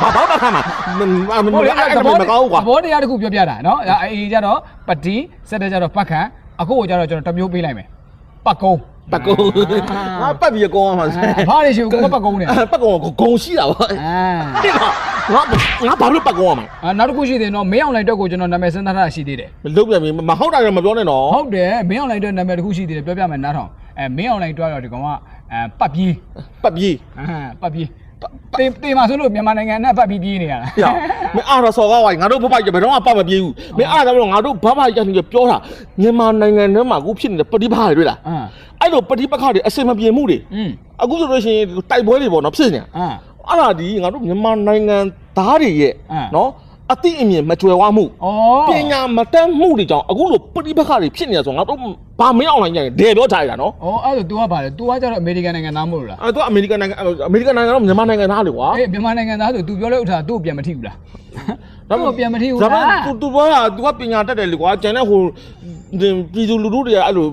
ဘာဘာပတ်ခံမှာမမမအဲ့ဒါမကောင်းကွာဘောတရားတစ်ခုပြောပြတာနော်အေကြတော့ပတ်တီးစစ်တဲ့ကြတော့ပတ်ခံအခုကိုကြတော့ကျွန်တော်တစ်မျိုးပေးလိုက်မယ်ပတ်ကုန်းပတ်ကုန်းငါပတ်ပြီးကောင်းမှာအဖားတွေရှိကိုပတ်ကုန်းနေပတ်ကုန်းဂုံရှိတာပါအာတိကငါငါဘာလို့ပတ်ကောင်းရမှာအာနောက်တစ်ခုရှိသေးတယ်နော်မင်းအောင်လိုက်တော့ကိုကျွန်တော်နာမည်စဉ်းစားထားတာရှိသေးတယ်မလုပ်ပြန်ပြီမဟုတ်တာလည်းမပြောနဲ့နော်ဟုတ်တယ်မင်းအောင်လိုက်တော့နာမည်တစ်ခုရှိသေးတယ်ပြောပြမယ်နားထောင် အဲမင်းအောင်လိုက်တော့ဒီကောင်ကအဲပတ်ပြေးပတ်ပြေးအာပတ်ပြေးတေတေမှာဆိုလို့မြန်မာနိုင်ငံနဲ့ပတ်ပြီးပြေးနေရတာဟေ့မင်းအားတော့စော်ကားဝိုင်းငါတို့ဘဘကြီးဘယ်တော့မှပတ်မပြေးဘူးမင်းအားတော့ငါတို့ဘဘကြီးကနေပြောတာမြန်မာနိုင်ငံထဲမှာအခုဖြစ်နေတဲ့ပဋိပက္ခတွေတွေ့လားအာအဲ့လိုပဋိပက္ခတွေအစင်မပြေမှုတွေอืมအခုဆိုလို့ရှိရင်တိုက်ပွဲတွေပေါ့နော်ဖြစ်နေတာအာအဲ့ဒါဒီငါတို့မြန်မာနိုင်ငံသားတွေရဲ့အင်းနော် အတိအမြင်မကြွယ်ဝမှု ဩ ပညာမတတ်မှုတွေကြောင့်အခုလိုပဋိပက္ခတွေဖြစ်နေရဆိုငါတို့ဘာမင်းအောင်လိုက်ကြရင်ဒဲပြောထားရတာနော် ဩအဲ့ဒါ तू ကပါလေ तू ကကျတော့အမေရိကန်နိုင်ငံသားမဟုတ်လို့လား အဲ့တော့အမေရိကန်နိုင်ငံအမေရိကန်နိုင်ငံတော့မြန်မာနိုင်ငံသားလေကွာ အေးမြန်မာနိုင်ငံသားဆို तू ပြောတဲ့ဥစ္စာသူ့ကိုပြန်မထိဘူးလားသူ့ကိုပြန်မထိဘူး ဒါပေ လား မဲ့ तू तू ဘာက तू ကပညာတတ်တယ်လေကွာကျန်တဲ့ဟို ပြည်သူလူထုတွေကအဲ့လို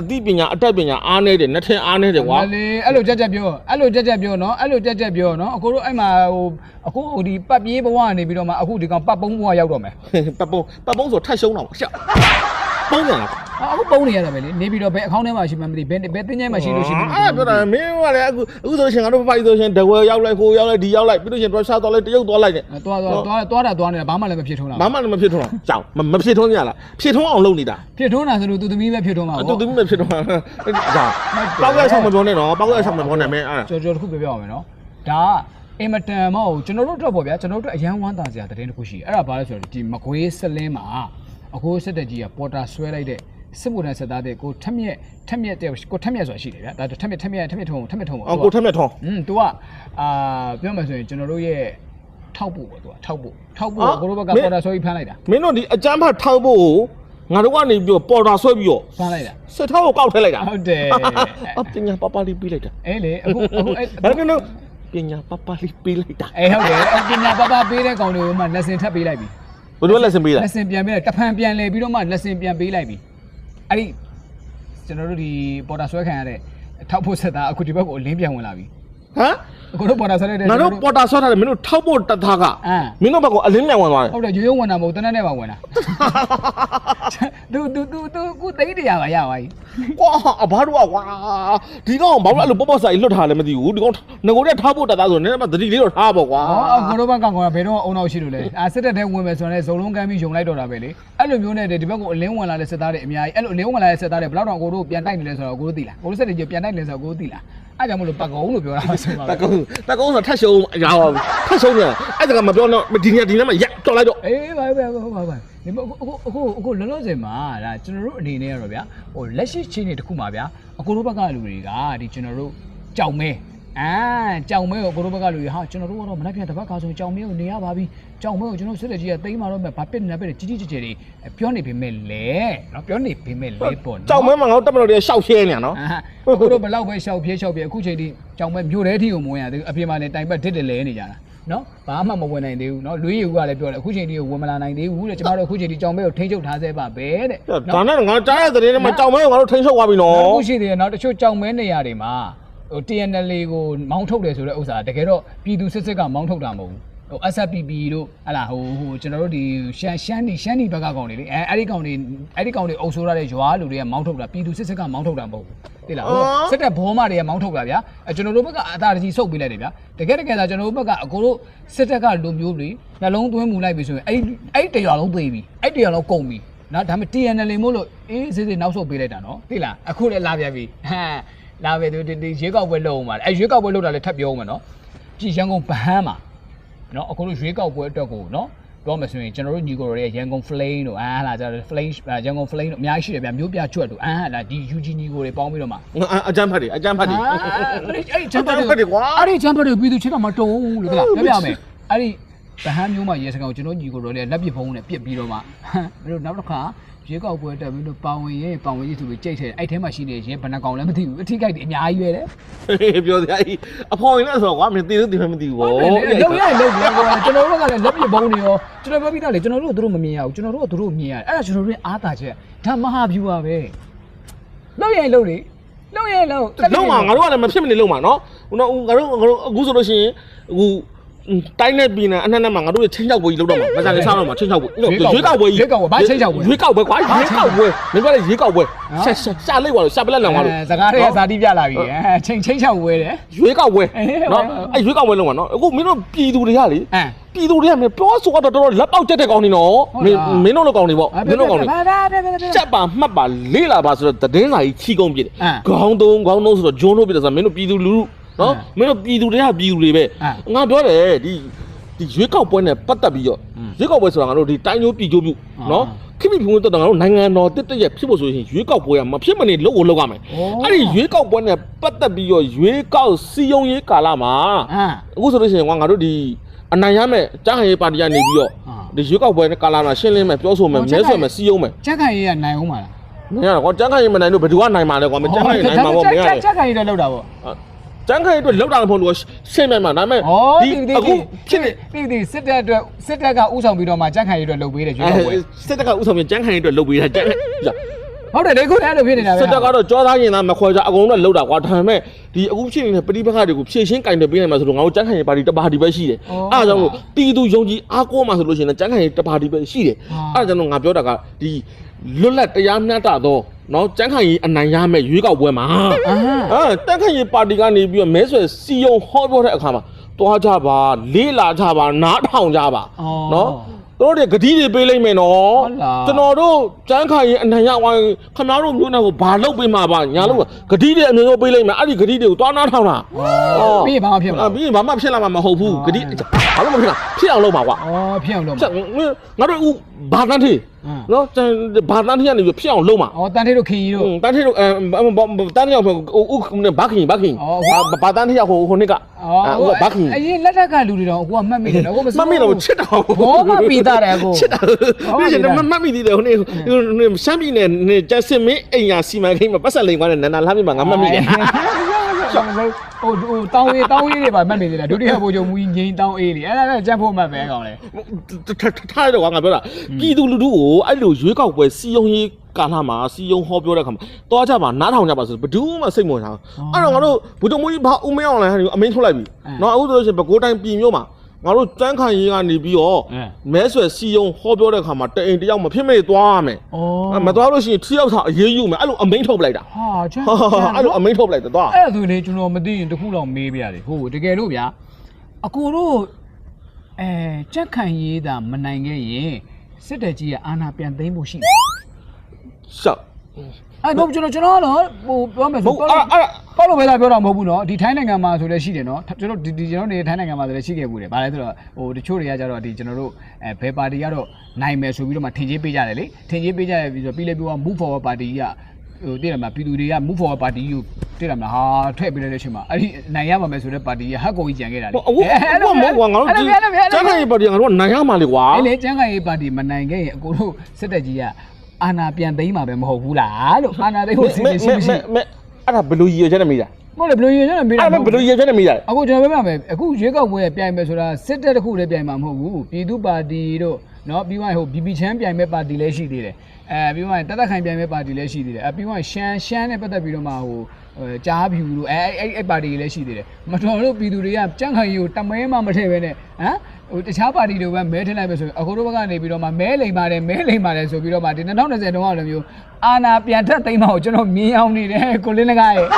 အသိပညာအတတ်ပညာအားနေတယ်နှစ်ထင်အားနေတယ်ကွာမလေးအဲ့လိုကြက်ကြက်ပြောအဲ့လိုကြက်ကြက်ပြောနော်အဲ့လိုကြက်ကြက်ပြောနော်အခုတို့အဲ့မှာဟိုအခုဟိုဒီပတ်ပြေးဘဝကနေပြီးတော့မှအခုဒီကောင်ပတ်ပုံးဘဝရောက်တော့မယ်ပတ်ပုံးပတ်ပုံးဆိုထက်ရှုံးတော့ရှက် ပုံးတယ်လားအခုပုံးနေရတာပဲလေနေပြီးတော့ဘယ်အကောင့်ထဲမှာရှိမှမသိဘယ်ဘယ်တင်းချိုင်းမှာရှိလို့ရှိမှမသိအဲ့ပြောတာမင်းကလည်းအခုအခုဆိုရှင်ငါတို့ဖိုက်ဆိုရှင်ဒဝဲရောက်လိုက်ဟိုရောက်လိုက်ဒီရောက်လိုက်ပြီးလို့ရှင်တော့ရှားသွားလိုက်တရုတ်သွားလိုက်တယ်သွားသွားသွားသွားတာသွားနေတာဘာမှလည်းမဖြစ်ထုံးတာဘာမှလည်းမဖြစ်ထွန်းအောင်ကြောင်မဖြစ်ထွန်းကြလားဖြစ်ထွန်းအောင်လုပ်နေတာဖြစ်ထုံးတာဆိုလို့သူသမီးပဲဖြစ်ထုံးမှာအပေါ့တူတူမဖြစ်ထွန်းအောင်ကြောင်ပောက်ရဆောင်မပြောနဲ့နော်ပောက်ရဆောင်မပြောနဲ့မင်းအဲ့ကြော်ကြော်တစ်ခုပြောပြအောင်မယ်နော်ဒါအင်မတန်မဟုတ်ကျွန်တော်တို့တော့ပေါ့ဗျာကျွန်တော်တို့အရန်ဝမ်းသာစရာတည်င်းတစ်ခုရှိတယ်အဲ့ဒါဘာလဲဆိုတော့ဒီမကွေးစလင်းမှာ အကိုစစ်တက်ကြီးကပေါ်တာဆွဲလိုက်တဲ့စစ်မှုထမ်းစစ်သားတဲ့ကိုထက်မြက်ထက်မြက်တဲ့ကိုထက်မြက်ဆိုတာရှိတယ်ဗျာဒါထက်မြက်ထက်မြက်ထက်မြက်ထုံထက်မြက်ထုံပေါ့ အောင်ကိုထက်မြက်ထွန်း อืม तू อ่ะအာပြောမှဆိုရင်ကျွန်တော်တို့ရဲ့ထောက်ဖို့ပေါ့ तू อ่ะထောက်ဖို့ထောက်ဖို့ကိုတို့ဘက်ကပေါ်တာဆွဲပြီးဖမ်းလိုက်တာ မင်းတို့ဒီအကြမ်းဖတ်ထောက်ဖို့ငါတို့ကနေပြီးတော့ပေါ်တာဆွဲပြီးတော့ ဖမ်းလိုက်တာ စစ်ထောက်ကိုကောက်ထည့်လိုက်တာ ဟုတ်တယ် အပညာပပလေးပြီးလိုက်တာ အေးလေအခုအခုအဲ့ ဘာလို့လဲပညာပပလေးပြီးလိုက်တာ အေးဟုတ်တယ်အပညာပပပေးတဲ့ကောင်တွေကိုမှလက်စင်ထပ်ပေးလိုက်ပြီ ဘယ်လိုလက်စင်ပေးတာလက်စင်ပြန်ပေးလိုက်တဖန်ပြန်လဲပြီးတော့မှလက်စင်ပြန်ပေးလိုက်ပြီအဲ့ဒီကျွန်တော်တို့ဒီပေါ်တာဆွဲခံရတဲ့ထောက်ဖို့ဆက်သားအခုဒီဘက်ကိုအလင်းပြန်ဝင်လာပြီဟမ်အခုတို့ပေါ်တာဆွဲလိုက်တဲ့ငါတို့ပေါ်တာဆွဲထားတယ်မင်းတို့ထောက်ဖို့တသားကအာမင်းတို့ဘက်ကအလင်းမြန်ဝင်သွားတယ်ဟုတ်တယ်ရိုးရိုးဝင်တာမဟုတ်တနက်နဲ့ပါဝင်တာ သူသူသူသူခုသိန်းတရားပါရပါ යි ကွာအဘာတို့ကွာဒီကောင်ဘာလို့အဲ့လိုပေါ့ပေါ့ဆိုင်လွတ်ထားလဲမသိဘူးဒီကောင်ငကိုတဲ့ထားဖို့တသားဆိုနည်းနည်းမှသတိလေးတော့ထားပေါ့ကွာဟောကိုတို့ဘက်ကကောင်ကဘယ်တော့အုံနောက်ရှိလို့လဲအာစစ်တပ်ထဲဝင်မယ်ဆိုရင်လည်းဇုံလုံးကမ်းပြီးယုံလိုက်တော့တာပဲလေအဲ့လိုမျိုးနဲ့ဒီဘက်ကိုအလင်းဝင်လာတဲ့စစ်သားတွေအများကြီးအဲ့လိုအလင်းဝင်လာတဲ့စစ်သားတွေဘယ်တော့တော့ကိုတို့ပြန်တိုက်နေလဲဆိုတော့ကိုတို့သိလားကိုတို့စစ်တွေပြန်တိုက်နေလဲဆိုတော့ကိုတို့သိလားအဲ့ကြောင့်မလို့ပတ်ကုံလို့ပြောတာပါဆိုပါတကုန်းတကုန်းဆိုထက်ရှုံးရပါဘူးထက်ရှုံးနေအဲ့ဒါကမပြောတော့ဒီနေ့ဒီနေ့မှရက်တော်လိုက်တော့အေးပါပါပါပါ ပါဒီအခုအခုအခုလောလောဆယ်မှာဒါကျွန်တော်တို့အနေနဲ့ကတော့ဗျာဟိုလက်ရှိချင်းတွေတခုမှာဗျာအကိုတို့ဘက်ကလူတွေကဒီကျွန်တော်တို့ကြောင်မဲအာကြောင်မဲကိုအကိုတို့ဘက်ကလူတွေဟာကျွန်တော်တို့ကတော့မနှက်ပြန်တစ်ပတ်ခါဆိုကြောင်မဲကိုနေရပါပြီကြောင်မဲကိုကျွန်တော်စစ်တဲ့ကြီးကတိမ်းမာတော့မဲ့ဘာပစ်နေပစ်ကြီးကြီးကျယ်ကျယ်တွေပြောနေပေမဲ့လေနော်ပြောနေပေမဲ့လေပေါ့နော်ကြောင်မဲမှာငါတို့တက်မလို့တည်းရှောက်ရှဲနေရနော်အာအခုတော့ဘလောက်ပဲရှောက်ပြေးရှောက်ပြေးအခုချိန်ထိကြောင်မဲမြို့ထဲထိကိုမဝင်ရသေးဘူးအပြင်မှာလည်းတိုင်ပတ်တစ်တယ်လဲနေကြတာ နော်ဘာမှမဝင်နိုင်သေးဘူးနော်လွေးရီကလည်းပြောတယ်အခုချိန်ထိကိုဝင်မလာနိုင်သေးဘူးတဲ့ကျမတို့အခုချိန်ထိကြောင်မဲကိုထိန်းချုပ်ထားသေးပါပဲတဲ့ဒါနဲ့ငါကြားရတဲ့တဲ့မှာကြောင်မဲကိုငါတို့ထိန်းချုပ်သွားပြီနော်အခုရှိသေးတယ်နော်တချို့ကြောင်မဲနေရာတွေမှာဟို TNL ကိုမောင်းထုတ်တယ်ဆိုတဲ့ဥစ္စာတကယ်တော့ပြည်သူစစ်စစ်ကမောင်းထုတ်တာမဟုတ်ဘူး ဟို SPP တို့ဟလာဟိုဟိုကျွန်တော်တို့ဒီရှမ်းရှမ်းဒီရှမ်းဒီဘက်ကကောင်တွေလေအဲအဲ့ဒီကောင်တွေအဲ့ဒီကောင်တွေအုပ်ဆိုးရတဲ့ရွာလူတွေကမောင်းထုတ်တာပြည်သူစစ်စစ်ကမောင်းထုတ်တာမဟုတ်ဘူးသိလားဟိုစစ်တပ်ဘောမတွေကမောင်းထုတ်တာဗျာအဲကျွန်တော်တို့ဘက်ကအသာတကြီးစုပ်ပေးလိုက်တယ်ဗျာတကယ်တကယ်သာကျွန်တော်တို့ဘက်ကအကိုတို့စစ်တပ်ကလူမျိုးတွေနှလုံးသွင်းမူလိုက်ပြီဆိုရင်အဲ့အဲ့တရွာလုံးသိပြီအဲ့တရွာလုံးကုန်ပြီနော်ဒါပေမဲ့ TNL မို့လို့အေးစစ်စစ်နောက်ဆုတ်ပေးလိုက်တာနော်သိလားအခုလည်းလာပြန်ပြီဟမ်လာပဲဒီဒီရွေးကောက်ပွဲလုပ်အောင်ပါလေအဲရွေးကောက်ပွဲလုပ်တာလည်းထပ်ပြောအောင်မယ်နော်ပြည်ရန်ကုန်ဗဟန်းမှာ နော်အခုလိုရွေးကောက်ပွဲအတွက်ကိုနော်ပြောမှဆိုရင်ကျွန်တော်တို့ညီကိုတွေရန်ကုန် flame တို့အာလာကျတော့ flame ရန်ကုန် flame တို့အများကြီးရှိတယ်ဗျမြို့ပြကျွတ်တို့အာလာဒီ UG ညီကိုတွေပေါင်းပြီးတော့မှအကျမ်းဖတ်တွေအကျမ်းဖတ်တွေအဲ့ဒီကျမ်းဖတ်တွေကွာအဲ့ဒီကျမ်းဖတ်တွေပြည်သူချင်းတော့မတုံဘူးလို့ဟုတ်လားပြောပြမယ်အဲ့ဒီ ဗဟန်းမျိုးမှာရေစကောင်ကျွန်တော်ညီကိုတွေလည်းလက်ပစ်ဖုံးနဲ့ပြစ်ပြီးတော့မှမင်းတို့နောက်တစ်ခါရွေးကောက်ပွဲတက်မင်းတို့ပါဝင်ရင်ပါဝင်ရေးသူတွေကြိတ်ထဲအဲ့ထဲမှာရှိနေရင်ဘယ်နှကောင်လဲမသိဘူးအထိကြိုက်တယ်အများကြီးပဲတဲ့ပြောစရာကြီးအဖော်ရင်လည်းဆိုတော့ကွာမင်းသိလို့သိမှမသိဘူးဗောလုံးရလုံးပြန်ကွာကျွန်တော်တို့ကလည်းလက်ပြဘုံတွေရောကျွန်တော်ပြောပြီးသားလေကျွန်တော်တို့ကသူတို့မမြင်ရဘူးကျွန်တော်တို့ကသူတို့မြင်ရတယ်အဲ့ဒါကျွန်တော်တို့ရဲ့အားသာချက်ဒါမဟာဗျူပါပဲလုံးရလုံးလေလုံးရလုံးလုံးမှာငါတို့ကလည်းမဖြစ်မနေလုံးမှာနော်ဟိုတော့ငါတို့ငါတို့အခုဆိုလို့ရှိရင်အခု တိုင်းနဲ့ပြည်နယ်အနှံ့နဲ့မှာငါတို့ချင်းချောက်ပွဲကြီးလုပ်တော့မှာမစားလေးစားတော့မှာချင်းချောက်ပွဲရွေးကောက်ပွဲကြီးရွေးကောက်ပွဲကွာရွေးကောက်ပွဲမင်းပြောလေရွေးကောက်ပွဲရှာရှာလိုက်ပါလို့ရှာပလက်လောင်ပါလို့စကားတွေကဇာတိပြလာပြီအဲချိန်ချိန်ချောက်ဝဲတယ်ရွေးကောက်ပွဲနော်အဲ့ရွေးကောက်ပွဲလုံးမှာနော်အခုမင်းတို့ပြည်သူတွေကလေအဲပြည်သူတွေကမင်းပြောဆိုတော့တော်တော်လက်ပေါက်တက်တဲ့ကောင်းနေနော်မင်းမင်းတို့လိုကောင်းနေပေါ့မင်းတို့ကောင်းနေဘာဘာဘာဘာချက်ပါမှတ်ပါလေးလာပါဆိုတော့သတင်းစာကြီးချီကုန်ပြစ်တယ်အဲခေါင်းသုံးခေါင်းသုံးဆိုတော့ဂျွန်းလို့ပြစ်တယ်ဆိုတော့မင်းတို့ပြည်သူလူလူ နော်အဲမင်းတို့ပြည်သူတွေကပြည်သူတွေပဲအဲငါပြောတယ်ဒီဒီရွေးကောက်ပွဲနဲ့ပတ်သက်ပြီးတော့อืมရွေးကောက်ပွဲဆိုတာငါတို့ဒီတိုင်းကျိုးပြည်ကျိုးပြုအာနော်ခိမိဖုံးတက်တော့ငါတို့နိုင်ငံတော်တစ်တရက်ဖြစ်ဖို့ဆိုရင်ရွေးကောက်ပွဲကမဖြစ်မနေလုပ်ကိုလုပ်ရမယ်ဩအဲ့ဒီရွေးကောက်ပွဲနဲ့ပတ်သက်ပြီးတော့ရွေးကောက်စီယုံရေးကာလမှာအာအခုဆိုလို့ရှိရင်ကွာငါတို့ဒီအနိုင်ရမဲ့ကြားဟန်ရေးပါတီကနေပြီးတော့အာဒီရွေးကောက်ပွဲနဲ့ကာလမှာရှင်းလင်းမယ်ပြောဆိုမယ်ဟောမဲကြားဟန်ဆွယ်မယ်စီယုံမယ်ချက်ခိုင်ရေးကနိုင်အောင်ပါလားမင်းကတော့ကြမ်းခိုင်ရင်မနိုင်လို့ဘယ်သူကနိုင်မှာလဲကွာမကြမ်းခိုင်ရင်နိုင်မှာပေါ့မင်းကချက်ခိုင်ရေးတော့လောက်တာပေါ့ ကြမ်းခိုင်အတွက်လောက်တာမဟုတ်လို့ရှင်းမယ်မှာဒါပေမဲ့ဩဒီဒီအခုဖြစ်နေဒီဒီစစ်တပ်အတွက်စစ်တပ်ကဥဆောင်ပြီးတော့မှချက်ခိုင်ရေးအတွက်လုပ်ပေးတယ်ကျွေးတော့ပွဲစစ်တပ်ကဥဆောင်ပြီးကြမ်းခိုင်အတွက်လုပ်ပေးတာကြမ်းဟုတ်တယ်လေခုလည်းအဲ့လိုဖြစ်နေတာပဲစစ်တပ်ကတော့ကြောသားရင်သားမခွဲကြအကုန်လုံးလောက်တာကွာဒါပေမဲ့ဒီအခုဖြစ်နေတဲ့ပဋိပက္ခတွေကိုဖြည့်ရှင်းကင်တယ်ပေးနိုင်မှာဆိုတော့ငါတို့ကြမ်းခိုင်ရင်ပါတီတပါတီပဲရှိတယ်အဲ့ဒါကြောင့်လို့ပြည်သူယုံကြည်အားကိုးမှာဆိုလို့ရှိရင်ကြမ်းခိုင်ရင်တပါတီပဲရှိတယ်အဲ့ဒါကြောင့်လို့ငါပြောတာကဒီ လွတ်လပ်တရားမျှတသောနော်ကြမ်းခိုင်ရင်အနိုင်ရမဲ့ရွေးကောက်ပွဲမှာအာအာတက်ခရင်ပါတီကနေပြီးတော့မဲဆွယ်စီယုံဟောပြောတဲ့အခါမှာတွားကြပါလေးလာကြပါနားထောင်ကြပါနော်တို့တွေဂတိတွေပေးလိုက်မယ်နော်ကျွန်တော်တို့ကျန်းခိုင်ရင်အနိုင်ရဝိုင်းခမားတို့မျိုးနဲ့ကိုဘာလုပ်ပေးမှာပါညာလို့ဂတိတွေအမျိုးမျိုးပေးလိုက်မယ်အဲ့ဒီဂတိတွေကိုတွားနားထောင်တာပြီးဘာမှဖြစ်မလားပြီးရင်ဘာမှဖြစ်လာမှာမဟုတ်ဘူးဂတိဘာလို့မဖြစ်လာဖြစ်အောင်လုပ်ပါကွာဩဖြစ်အောင်လုပ်ဖြမှာစ်ငါတို့ဦး ဘာတန်းထေးနော်ဘာတန်းထေးကနေပြီးဖြစ်အောင်လုပ်မှာဩတန်ထေးတို့ခင်ကြီးတို့တန်းထေးတို့အဲတန်းထေးရောက်ဦးဘာခင်ဘာခင်ဘာတန်းထေးရောက်ဟိုဟိုနှစ်ကဦးဘာခင်အရင်လက်ထက်ကလူတွေတော့အခုကမှတ်မိတယ်နော်အခုမမမေတော့ချစ်တာဘောမပီတာတယ်အခုချစ်တာဒီကျမမမိသေးတယ်ဟိုနေရှမ်းပြည်နယ်ကျဆင်မင်းအိမ်ယာစီမံကိန်းမှာပတ်ဆက်လိန်သွားတဲ့နန္ဒာလှမ်းပြမှာငါမမိတယ် ဟိုဟိုတောင်းအေးတောင်းအေးတွေပါမှတ်နေသေးတယ်ဒုတိယဘိုးချုပ်မူကြီးငိမ့်တောင်းအေးတွေအဲ့ဒါကကြက်ဖို့မှတ်ပဲကောင်းလေထားရတော့ငါပြောတာပြည်သူလူထုကိုအဲ့လိုရွေးကောက်ပွဲစီယုံရေးကာလမှာစီယုံဟောပြောတဲ့ခါမှာတွားကြပါနားထောင်ကြပါဆိုဘယ်သူမှစိတ်မဝင်ထားအဲ့တော့ငါတို့ဘုဒ္ဓမူကြီးဘာဦးမင်းအောင်လိုင်းဟာအမင်းထုတ်လိုက်ပြီနော်အခုဆိုလို့ရှိရင်ပဲကိုတိုင်းပြည်မျိုးမှာ ငါတို့တန်းခံရေးကနေပြီးတော့အဲမဲဆွယ်စီယုံဟောပြောတဲ့ခါမှာတအိမ်တယောက်မဖြစ်မေ့သွားရမယ်ဩမသွားလို့ရှိရင်ထိရောက်တာအရေးယူမယ်အဲ့လိုအမိန်ထုတ်ပလိုက်တာဟာချမ်းအဲ့လိုအမိန်ထုတ်ပလိုက်တာသွားအဲ့ဒါဆိုလေကျွန်တော်မသိရင်တခုတော့မေးပြရတယ်ဟုတ်တကယ်လို့ဗျာအကိုတို့အဲကြက်ခံရေးတာမနိုင်ခဲ့ရင်စစ်တပ်ကြီးကအာဏာပြန်သိမ်းဖို့ရှိတယ်ရှောက် အဲ့တော့ကျွန်တော်ကျွန်တော်ကတော့ဟိုပြောမယ်ဟုဆိုတ်အဲ့အဲ့ပဟုတ်လို့ပဲသာပြောတာမဟုတ်ဘူးနော်ဒီထိုင်းနိုင်ငံမှာဆိုလည်းရှိတယ်နော်ကျွန်တော်ဒီဒီကျွန်တော်နေထိုင်းနိုင်ငံမှာဆိုလည်းရှိခဲ့ဘူးတယ်ဗါလဲဆိုတော့ဟိုတချို့တွေကကြတော့ဒီကျွန်တော်တို့အဲဘယ်ပါတီကတော့နိုင်မယ်ဆိုပြီးတော့မှထင်ကြီးပေးကြတယ်လေထင်ကြီးပေးကြရပြီးဆိုပြီးလဲပြော move forward ပါတီကဟိုတည်တယ်မလားပြည်သူတွေက move forward ပါတီကိုတည်တယ်မလားဟာထည့်ပေးလိုက်တဲ့အချိန်မှာအဲ့ဒီနိုင်ရပါမယ်ဆိုတဲ့ပါတီကဟက်ကိုကြီးကြံခဲ့တာလေဟိုအခုအခုမဟုတ်ကွာငါတို့ဒီကျန်းမာရေးပါတီကငါတို့ကနိုင်ရမှာလေကွာအဲ့လေကျန်းခိုင်ရေးပါတီမနိုင်ခဲ့ရင်အကိုတို့စစ်တပ်ကြီးက အာနာပြန်သိမ်းမှာပဲမဟုတ်ဘူးလားလို့အာနာသိမ်းဖို့စီစဉ်ရှိမရှိမဲအဲ့ဒါဘယ်လိုရည်ရွယ်ချက်နဲ့မေးတာမဟုတ်လေဘယ်လိုရည်ရွယ်ချက်နဲ့မေးတာအဲ့ဒါဘယ်လိုရည်ရွယ်ချက်နဲ့မေးတာအခုကျွန်တော်ပြောပြမယ်အခုရွေးကောက်ပွဲပြိုင်မယ်ဆိုတာစစ်တပ်တစ်ခုလည်းပြိုင်မှာမဟုတ်ဘူးပြည်သူပါတီတို့နော်ပြီးမှဟို BB ချမ်းပြိုင်မဲ့ပါတီလည်းရှိသေးတယ်အဲပြီးမှတသက်ခိုင်ပြိုင်မဲ့ပါတီလည်းရှိသေးတယ်အဲပြီးမှရှမ်းရှမ်းနဲ့ပတ်သက်ပြီးတော့မှဟိုကြားဖြူလို့အဲအဲ့အဲ့ပါတီလည်းရှိသေးတယ်မတော်လို့ပြည်သူတွေကကြန့်ခိုင်ရီကိုတမဲမှမထည့်ပဲနဲ့ဟမ် ဟိုတခြားပါတီတွေပဲမဲထည့်လိုက်ပဲဆိုရင်အခုတို့ဘက်ကနေပြီးတော့မှမဲလိမ်ပါတယ်မဲလိမ်ပါတယ်ဆိုပြီးတော့မှဒီ2020တုန်းကလိုမျိုးအာနာပြန်ထက်သိမ်းမအောင်ကျွန်တော်မြင်အောင်နေတယ်ကိုလင်းလကားရဲ့